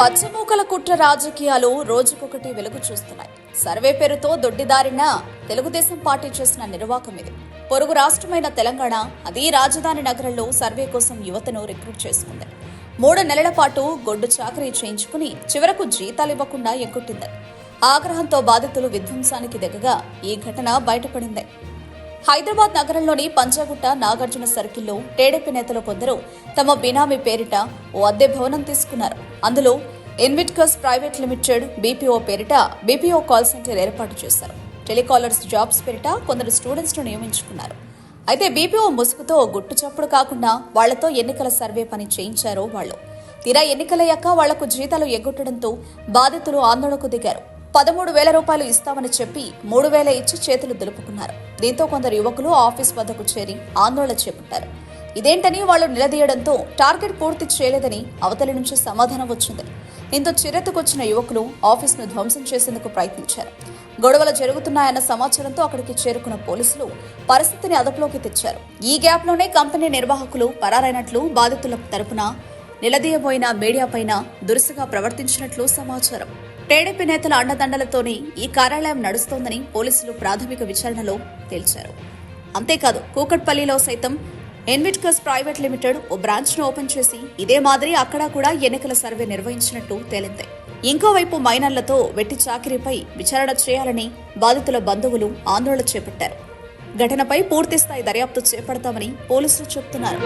పచ్చిమూకల కుట్ర రాజకీయాలు రోజుకొకటి వెలుగు చూస్తున్నాయి. సర్వే పేరుతో దొడ్డిదారిన తెలుగుదేశం పార్టీ చేసిన నిర్వాకం ఇది. పొరుగు రాష్ట్రమైన తెలంగాణ అది రాజధాని నగరంలో సర్వే కోసం యువతను రిక్రూట్ చేసుకుంది. మూడు నెలల పాటు గొడ్డు చాకరీ చేయించుకుని చివరకు జీతాలు ఇవ్వకుండా ఎగ్గొట్టింది. ఆగ్రహంతో బాధితులు విధ్వంసానికి దిగగా ఈ ఘటన బయటపడింది. హైదరాబాద్ నగరంలోని పంజాగుట్ట నాగార్జున సర్కిల్లో టీడీపీ నేతలు కొందరు తమ బినామీ పేరిట ఓ అద్దె భవనం తీసుకున్నారు. అందులో Invictus private limited B P O పేరిట B P O call centre ఏర్పాటు చేశారు. టెలికాలర్స్ జాబ్స్ పేరిట కొందరు స్టూడెంట్స్ను నియమించుకున్నారు. అయితే బీపీఓ ముసుగుతో గుట్టు చప్పుడు కాకుండా వాళ్ళతో ఎన్నికల సర్వే పని చేయించారు వాళ్ళు. తీరా ఎన్నికలయ్యాక వాళ్ళకు జీతాలు ఎగ్గొట్టడంతో బాధితులు ఆందోళనకు దిగారు. పదమూడు వేల రూపాయలు ఇస్తామని చెప్పి మూడు వేల ఇచ్చి చేతులు దులుపుకున్నారు. దీంతో కొందరు యువకులు ఆఫీస్ వద్దకు చేరి ఆందోళన చేపట్టారు. ఇదేంటని వాళ్ళు నిలదీయడంతో టార్గెట్ పూర్తి చేయలేదని అవతలి నుంచి సమాధానం వచ్చింది. దీంతో చిరెత్తుకొచ్చిన యువకులు ఆఫీస్ను ధ్వంసం చేసేందుకు ప్రయత్నించారు. గొడవలు జరుగుతున్నాయన్న సమాచారంతో అక్కడికి చేరుకున్న పోలీసులు పరిస్థితిని అదుపులోకి తెచ్చారు. ఈ గ్యాప్లోనే కంపెనీ నిర్వాహకులు పరారైనట్లు బాధితుల తరపున నిలదీయబోయిన మీడియా పైన దురుసుగా ప్రవర్తించినట్లు సమాచారం. టీడీపీ నేతల అండదండలతోనే ఈ కార్యాలయం నడుస్తోందని పోలీసులు ప్రాథమిక విచారణలో తేల్చారు. అంతేకాదు కూకట్పల్లిలో సైతం ఎన్విట్కస్ ప్రైవేట్ లిమిటెడ్ ఓ బ్రాంచ్ను ఓపెన్ చేసి ఇదే మాదిరి అక్కడ కూడా ఎన్నికల సర్వే నిర్వహించినట్టు తేలింది. ఇంకోవైపు మైనర్లతో వెట్టి చాకిరీపై విచారణ చేయాలని బాధితుల బంధువులు ఆందోళన చేపట్టారు. ఘటనపై పూర్తిస్థాయి దర్యాప్తు చేపడతామని పోలీసులు చెబుతున్నారు